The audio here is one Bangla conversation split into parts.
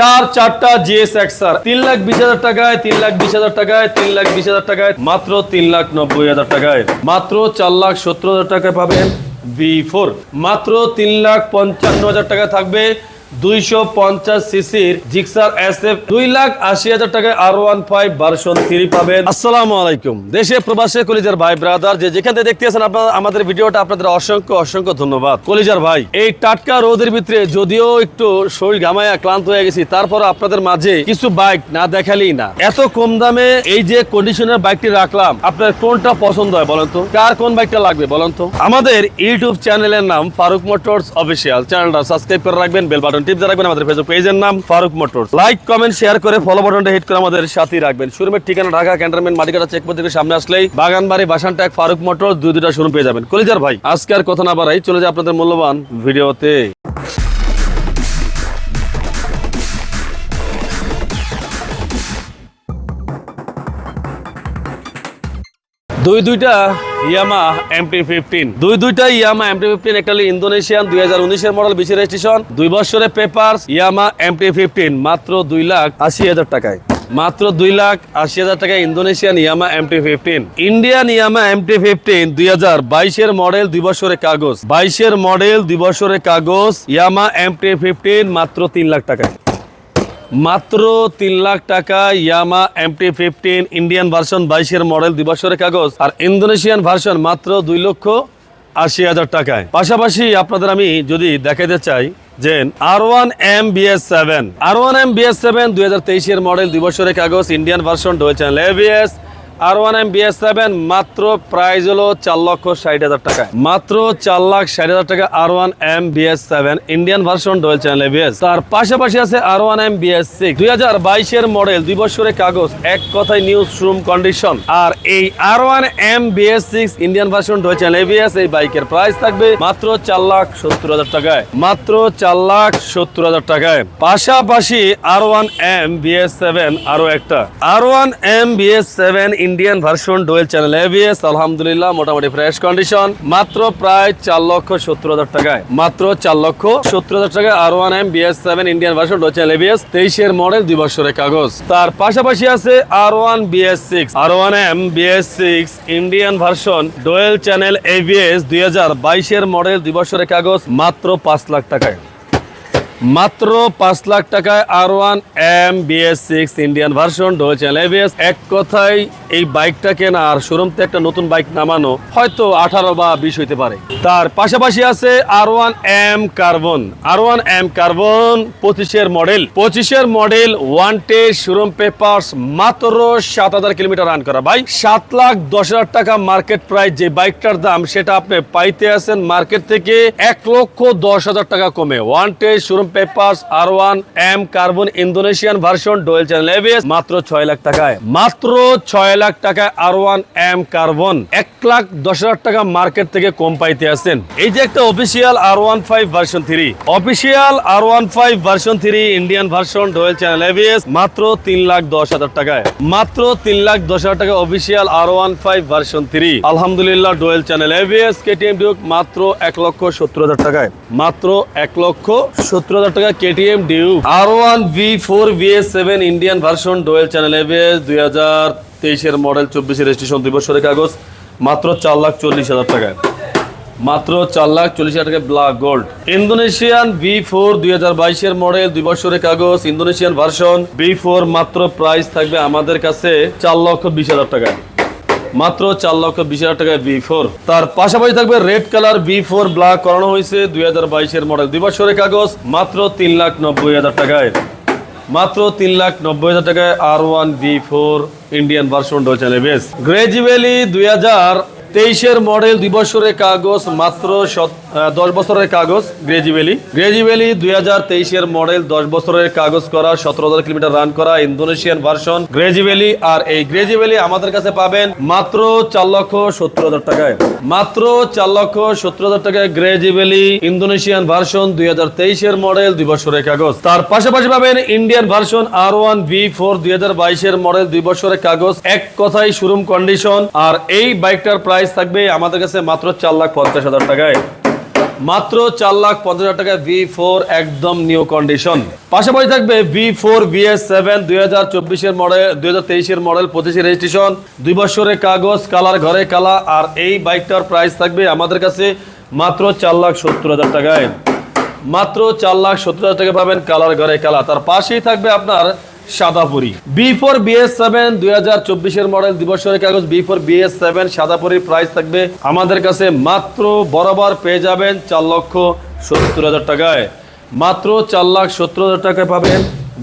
চার চারটা জিএস এক্সার তিন লাখ বিশ হাজার টাকায়, তিন লাখ বিশ হাজার টাকায়, তিন লাখ বিশ হাজার টাকায়, মাত্র তিন লাখ নব্বই হাজার টাকায়। মাত্র চার লাখ সত্তর হাজার টাকায় পাবেন বি ফোর। মাত্র তিন লাখ পঞ্চান্ন হাজার টাকা থাকবে পঞ্চাশ দুই লাখ আশি হাজার আর ওয়ান ভাই ব্রাদার আমাদের ভিডিওটা আপনাদের আপনাদের মাঝে কিছু বাইক না দেখালেই না। এত কম দামে এই যে কন্ডিশনের বাইকটি রাখলাম, আপনার কোনটা পছন্দ হয় বলেন তো? কার কোন বাইকটা লাগবে বলেন তো? আমাদের ইউটিউব চ্যানেলের নাম ফারুক মোটরস অফিসিয়াল। চ্যানেলটা সাবস্ক্রাইব করে রাখবেন বেল বাটন টিপ যারা রাখবেন আমাদের ফেসবুক পেজের নাম Farooq motor like comment share করে ফলো বাটনটা হিট করে আমাদের সাথে রাখবেন। শোরুমের ঠিকানা ঢাকা ক্যান্টনমেন্ট মাটিকাটা চেক থেকে সামনে আসলেই বাগানবাড়ি বাসান ট্যাগ ফারুক মোটর দুই দুটা শোরুম পেয়ে যাবেন। কলিজার ভাই, আজকে আর কথা না বাড়াই চলে যায় আপনাদের মূল্যবান ভিডিওতে। দুই দুইটা ইয়ামা এমটি ফিফটিন। দুই দুইটা ইয়ামা এমটি ফিফটিন, একটা ইন্দোনেশিয়ান, দুই হাজার উনিশের মডেল বিশের রেজিস্ট্রেশন দুই বছরের পেপার ইয়ামা এমটি ফিফটিন, মাত্র দুই লাখ আশি হাজার টাকায়। মাত্র দুই লাখ আশি হাজার টাকা Indonesian Yamaha MT fifteen. Indian Yamaha MT fifteen, দুই হাজার বাইশের মডেল দুই বছরের কাগজ। বাইশের মডেল দুই বছরের কাগজ, ইয়ামা এমটি ফিফটিন, মাত্র তিন লাখ টাকায়। মাত্র তিন লাখ টাকা Yamaha MT fifteen Indian version বাইশের মডেল দুই বছরের কাগজ আর ইন্দোনেশিয়ান ভার্সন মাত্র দুই লক্ষ আশি হাজার টাকায়। পাশাপাশি আপনাদের আমি যদি দেখাতে চাই যে R one M BS seven. R one M BS seven দুই হাজার তেইশের মডেল দুই বছরের কাগজ Indian version dual channel R one M BS seven মাত্র প্রাইস হলো চার লক্ষ ষাট হাজার টাকা মাত্র চার লাখ ষাট হাজার টাকা R one M BS seven Indian version dual channel ABS তার পাশাপাশি আছে R one M BS six দুই হাজার বাইশের মডেল দুই বছরের কাগজ, এক কথায় নিউজ রুম কন্ডিশন আর এই R one M BS six Indian version dual channel ABS এই বাইকের প্রাইস থাকবে মাত্র চার লাখ সত্তর হাজার টাকায়। মাত্র চার লাখ সত্তর হাজার টাকায়। পাশাপাশি R one M BS seven আরও একটা। R one M BS seven Indian version dual channel ABS আলহামদুলিল্লাহ মোটামুটি ফ্রেশ কন্ডিশন মাত্র প্রায় চার লক্ষ সত্তর হাজার টাকায়। মাত্র চার লক্ষ সত্তর হাজার টাকায় R one M BS seven Indian version dual channel ABS তেইশের মডেল দুই বছরের কাগজ। তার পাশাপাশি আছে R one BS six R one M BS six Indian version dual channel ABS দুই হাজার বাইশের মডেল দুই বছরের কাগজ, মাত্র পাঁচ লাখ টাকায়। মাত্র পাঁচ লাখ টাকায় R one M BS six Indian version dual channel এক কথায়, এই বাইকটা কেনা আর শোরুম থেকে একটা নতুন বাইক নামানো হয়তো আঠারো বা বিশ হইতে পারে। তার পাশাপাশি আছে R one M carbon R one M carbon পঁচিশের মডেল পঁচিশের মডেল ওয়ান টে শোরুম পেপার্স মাত্র সাত হাজার কিলোমিটার রান করা। ভাই, সাত লাখ দশ হাজার টাকা মার্কেট প্রাইস যে বাইকটার দাম, সেটা আপনি পাইতে আছেন মার্কেট থেকে এক লক্ষ দশ হাজার টাকা কমে। ওয়ান টে showroom papers R one M carbon Indonesian version dual channel ABS মাত্র ছয় লাখ টাকায়। মাত্র ছয় লাখ টাকায় আর ওয়ান এম কার্বন এক লাখ দশ হাজার টাকা মার্কেট থেকে কম পাইতে আছেন। এই যে একটা official R one five version three official R one five version three Indian version dual channel ABS মাত্র তিন লাখ দশ হাজার টাকায়। মাত্র তিন লাখ দশ হাজার টাকা official R one five version three আলহামদুলিল্লাহ dual channel ABS KTM Duke মাত্র এক লক্ষ সত্তর হাজার টাকায়। মাত্র এক লক্ষ সত্তর Indian version dual channel ABS দুই হাজার তেইশের মডেল চব্বিশের রেজিস্ট্রেশন দুই বছরের কাগজ, মাত্র চার লাখ চল্লিশ হাজার টাকায়। মাত্র চার লাখ চল্লিশ হাজার টাকা black gold Indonesian B four দুই হাজার বাইশের মডেল দুই বছরের কাগজ ইন্দোনেশিয়ান ভার্সন বি ফোর মাত্র প্রাইস থাকবে আমাদের কাছে চার লক্ষ বিশ হাজার টাকা মাত্র চার লক্ষ বিশ হাজার টাকায় বি ফোর তার পাশাপাশি থাকবে red colour B four black করানো হয়েছে দুই হাজার বাইশের মডেল দুই বছরের কাগজ মাত্র তিন লাখ নব্বই হাজার টাকায়। মাত্র তিন লাখ নব্বই হাজার টাকায় R one B four Indian version রয়েছে বেস গ্রেজুয়ালি দুই হাজার তেইশের মডেল দুই বছরের কাগজ মাত্র সত- আহ, দশ বছরের কাগজ গ্রেজুয়ালি গ্রেজুয়ালি দুই হাজার তেইশের মডেল দশ বছরের কাগজ করা, সতেরো হাজার কিলোমিটার রান করা ইন্দোনেশিয়ান ভার্সন গ্রেজুয়ালি আর এই গ্রেজুয়ালি আমাদের কাছে পাবেন মাত্র চার লক্ষ সত্তর হাজার টাকায়। মাত্র চার লক্ষ সত্তর হাজার টাকায় গ্রেজুয়ালি ইন্দোনেশিয়ান ভার্সন দুই হাজার তেইশের মডেল দুই বছরের কাগজ। তার পাশাপাশি পাবেন Indian version R one V four দুই হাজার বাইশের মডেল দুই বছরের কাগজ। এক কথায় শোরুম কন্ডিশন আর এই বাইকটার প্রাইস থাকবে আমাদের কাছে মাত্র চার লাখ পঞ্চাশ হাজার টাকায়। মাত্র চার লাখ পঞ্চাশ হাজার টাকা ভি ফোর একদম নিউ কন্ডিশন পাশাপাশি থাকবে ভি ফোর বিএস সেভেন, দুই হাজার চব্বিশের মডেল দুই হাজার তেইশের মডেল পঁচিশের রেজিস্ট্রেশন দুই বছরের কাগজ, কালার ঘরে কালা আর এই বাইকটার প্রাইস থাকবে আমাদের কাছে মাত্র চার লাখ সত্তর হাজার টাকায়। মাত্র চার লাখ সত্তর হাজার টাকা পাবেন কালার ঘরে কালা তার পাশেই থাকবে আপনার সাদাপুরি। বি ফোর বিএস সেভেন দুই হাজার চব্বিশের মডেল দিবসের কাগজ বি ফোর বিএস সেভেন সাদাপুরির প্রাইস থাকবে আমাদের কাছে মাত্র বরাবর পেয়ে যাবেন চার লক্ষ সত্তর হাজার টাকায়। মাত্র চার লাখ সত্তর হাজার টাকায় পাবেন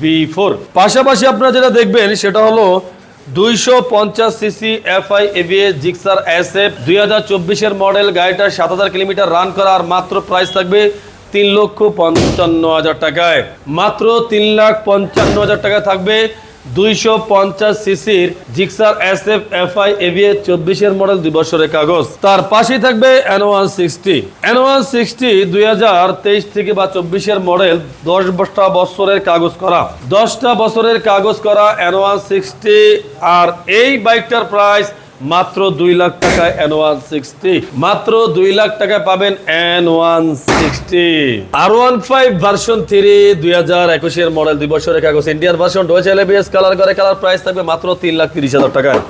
বি ফোর পাশাপাশি আপনারা যেটা দেখবেন, সেটা হলো দুইশো পঞ্চাশ CC FI ABS Gixxer S F দুই হাজার চব্বিশের মডেল গাড়িটা সাত হাজার কিলোমিটার রান করা আর মাত্র প্রাইস থাকবে তিন লক্ষ পঞ্চান্ন হাজার টাকায়। মাত্র তিন লাখ পঞ্চান্ন হাজার টাকা থাকবে দুইশো পঞ্চাশ সিসির Gixxer S F FI ABS চব্বিশের মডেল দুই বছরের কাগজ। তার পাশেই থাকবে N one sixty. N one sixty দুই হাজার তেইশ থেকে বা চব্বিশের মডেল দশ দশটা বছরের কাগজ করা। দশটা বছরের কাগজ করা এন ওয়ান সিক্সটি আর এই বাইকটার প্রাইস মাত্র দুই লাখ টাকায় এন ওয়ান সিক্সটি মাত্র দুই লাখ টাকায় পাবেন N one sixty R one five version three দুই হাজার একুশের মডেল দুই বছরের কাগজ। ইন্ডিয়ান ভার্সন ডোয়েচ এলবিএস কালার করে কালার প্রাইস থাকবে মাত্র তিন লাখ তিরিশ হাজার টাকায়।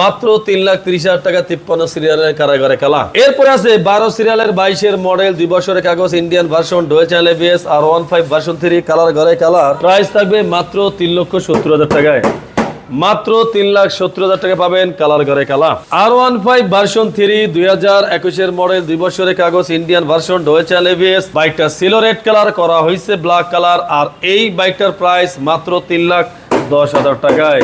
মাত্র তিন লাখ তিরিশ হাজার টাকা তিপ্পান্ন সিরিয়ালের কারাগারে কালা। এরপরে আছে বারো সিরিয়ালের বাইশের মডেল দুই বছরের কাগজ ইন্ডিয়ান ভার্সন ডোয়েচ lbs R one five version three colour ঘরে কালার প্রাইস থাকবে মাত্র তিন লক্ষ সত্তর হাজার টাকায়। মাত্র তিন লাখ সত্তর হাজার টাকা পাবেন কালার ঘরে কালা। R one five version three দুই হাজার একুশের মডেল দুই বছরের কাগজ ইন্ডিয়ান ভার্সন ডোয়েচাল এভিএস বাইকটা সিলো রেড কালার করা হয়েছে ব্ল্যাক কালার আর এই বাইকটার প্রাইস মাত্র তিন লাখ দশ হাজার টাকায়।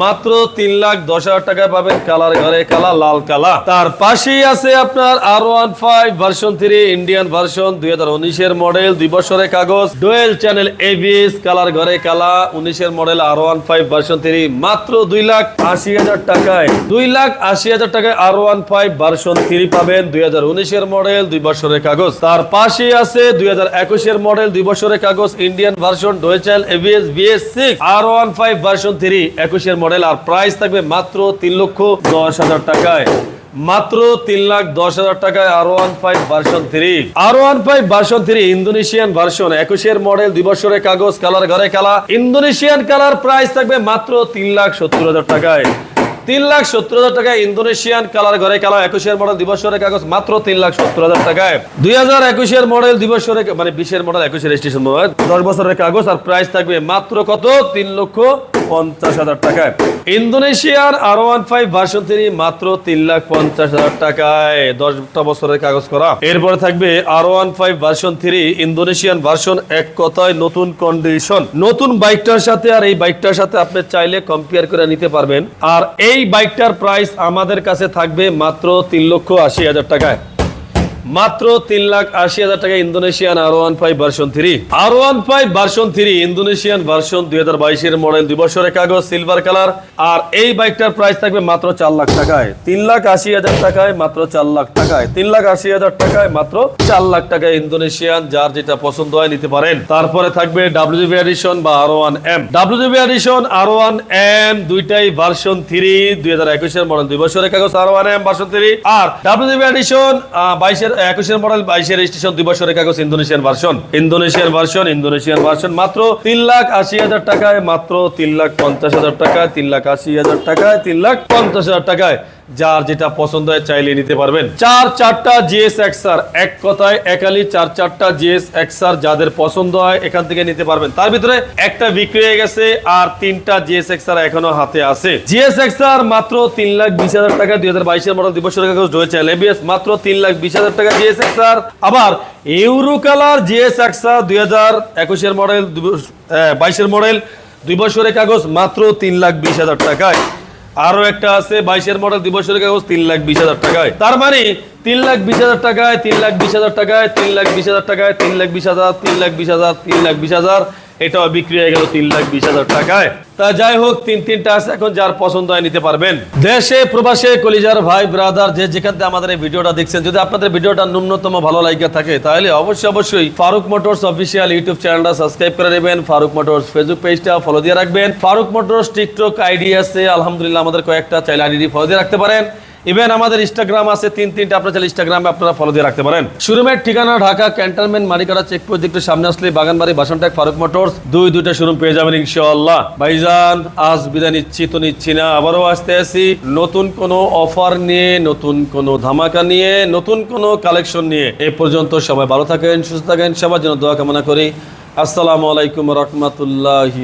মাত্র তিন লাখ দশ হাজার টাকায় পাবেন কালার ঘরে কালা, লাল কালা। তার পাশেই আছে আপনার R one five version three Indian version দুই হাজার উনিশের মডেল দুই বছরের কাগজ ডোয়েল চ্যানেল এবিএস কালার ঘরে কালা, উনিশের model R one five version three মাত্র দুই লাখ আশি হাজার টাকায়। দুই লাখ আশি হাজার টাকায় R one five version three পাবেন, দুই হাজার উনিশের মডেল দুই বছরের কাগজ। তার পাশেই আছে দুই হাজার একুশের মডেল দুই বছরের কাগজ Indian version ডোয়েচাল ABS BS six R one five version three একুশের মডেল আর প্রাইস থাকবে মাত্র তিন লক্ষ দশ হাজার টাকায়। মাত্র তিন লাখ দশ হাজার টাকায় R one five version three R one five version three Indonesian version একুশের মডেল দুই বছরের কাগজ কালার ঘরে কালা। ইন্দোনেশিয়ান কালার প্রাইস থাকবে মাত্র তিন লাখ সত্তর হাজার টাকায়। তিন লাখ সত্তর হাজার টাকায় ইন্দোনেশিয়ান কালার ঘরে কালা, একুশের মডেল দিবসের কাগজ, মাত্র তিন লাখ সত্তর হাজার টাকায়। দুই হাজার একুশের মডেল দিবসের মানে বিশের মডেল একুশের রেজিস্ট্রেশন দশ বছরের কাগজ আর প্রাইস থাকবে মাত্র কত? তিন লক্ষ পঞ্চাশ হাজার টাকায়। ইন্দোনেশিয়ার R one five version three মাত্র তিন লাখ পঞ্চাশ হাজার টাকায় দশটা বছরের কাগজ করা। এরপরে থাকবে R one five version three Indonesian version এক কথায় নতুন কন্ডিশন নতুন বাইকটার সাথে আর এই বাইকটার সাথে আপনি চাইলে কম্পেয়ার করে নিতে পারবেন। আর এই বাইকটার প্রাইস আমাদের কাছে থাকবে মাত্র তিন লক্ষ আশি হাজার টাকায়। মাত্র তিন লাখ আশি হাজার টাকা Indonesian R one five version three R one five version three Indonesian version দুই হাজার বাইশের মডেল দুই বছরের কাগজ সিলভার কালার আর এই বাইকটার প্রাইস থাকবে মাত্র চার লাখ টাকায়। তিন লাখ আশি হাজার টাকায় মাত্র চার লাখ টাকায়। তিন লাখ আশি হাজার টাকায় মাত্র চার লাখ টাকায় ইন্দোনেশিয়ান, যার যেটা পছন্দ হয় নিতে পারেন। তারপরে থাকবে ডাব্লিউবি এডিশন বা R one M WB edition R one M দুইটাই ভার্সন থ্রি দুই হাজার একুশের মডেল দুই বছরের কাগজ R one M version three R WB edition বাইশের একুশের মডেল, বাইশের রেজিস্ট্রেশন দুই বছরের কাগজ, Indonesian version Indonesian version Indonesian version মাত্র তিন লাখ আশি হাজার টাকায়, মাত্র তিন লাখ পঞ্চাশ হাজার টাকায়, তিন লাখ আশি হাজার টাকায়, তিন লাখ পঞ্চাশ হাজার টাকায়। যার যেটা পছন্দ হয় চাইলে নিতে পারবেন। চার চারটা জিএস এক্সার এক কথায় একালি চার চারটা জিএস এক্সার যাদের পছন্দ হয় এখান থেকে নিতে পারবেন। তার ভিতরে একটা বিক্রি হয়ে গেছে আর তিনটা জিএস এক্সার এখনও হাতে আছে। জিএস এক্সার মাত্র তিন লাখ বিশ হাজার টাকা দুই হাজার বাইশের মডেল দিবসের কাগজ রয়েছে। এবিএস মাত্র তিন লাখ বিশ হাজার টাকা জিএস এক্সার আবার euro colour GS X R দুই হাজার একুশের মডেল বাইশের মডেল দুই বছরের কাগজ মাত্র তিন লাখ বিশ হাজার টাকায়। আরও একটা আছে, বাইশের মডেল দিবসের কাগজ, তিন লাখ বিশ হাজার টাকায়। তার মানে তিন লাখ বিশ হাজার টাকায়, তিন লাখ বিশ হাজার টাকায়, তিন লাখ বিশ হাজার টাকায়, তিন লাখ বিশ হাজার, তিন লাখ বিশ হাজার, তিন লাখ বিশ হাজার। এটাও বিক্রি হয়ে গেল তিন লাখ বিশ হাজার টাকায়। তা যাই হোক, তিন তিনটা আছে, এখন যার পছন্দ হয় নিতে পারবেন। দেশে, প্রবাসে, কলিজার ভাই ব্রাদার যে যেখান থেকে আমাদের এই ভিডিওটা দেখছেন, যদি আপনাদের ভিডিওটা ন্যূনতম ভালো লাগে থাকে, তাহলে অবশ্যই অবশ্যই ফারুক মোটরস অফিসিয়াল ইউটিউব চ্যানেলটা সাবস্ক্রাইব করে নেবেন। ফারুক মোটরস ফেসবুক পেজটা ফলো দিয়ে রাখবেন। ফারুক মোটরস টিকটক আইডি আছে। আলহামদুলিল্লাহ, আমাদের কয়েকটা চাইলে আইডি ফলো দিয়ে রাখতে পারেন। ইভেন আমাদের ইনস্টাগ্রাম আছে, তিন তিনটা আপনার চাইলে ইনস্টাগ্রামে আপনারা ফলো দিয়ে রাখতে পারেন। শোরুমের ঠিকানা ঢাকা ক্যান্টনমেন্ট মানিকাটা চেকপোস্ট একটু সামনে আসলে বাগানবাড়ি বাসনটাক ফারুক মোটরস, দুই দুইটা শোরুম পেয়ে যাবেন ইনশাআল্লাহ। ভাইজান, আজ বিদায় নিচ্ছি, তো নিচ্ছি না, আবারও আসতে আসি নতুন কোনো অফার নিয়ে, নতুন কোনো ধামাকা নিয়ে, নতুন কোনো কালেকশন নিয়ে। এ পর্যন্ত সবাই ভালো থাকেন, সুস্থ থাকেন, সবার জন্য দোয়া কামনা করি। আসসালামু আলাইকুম রহমতুল্লাহি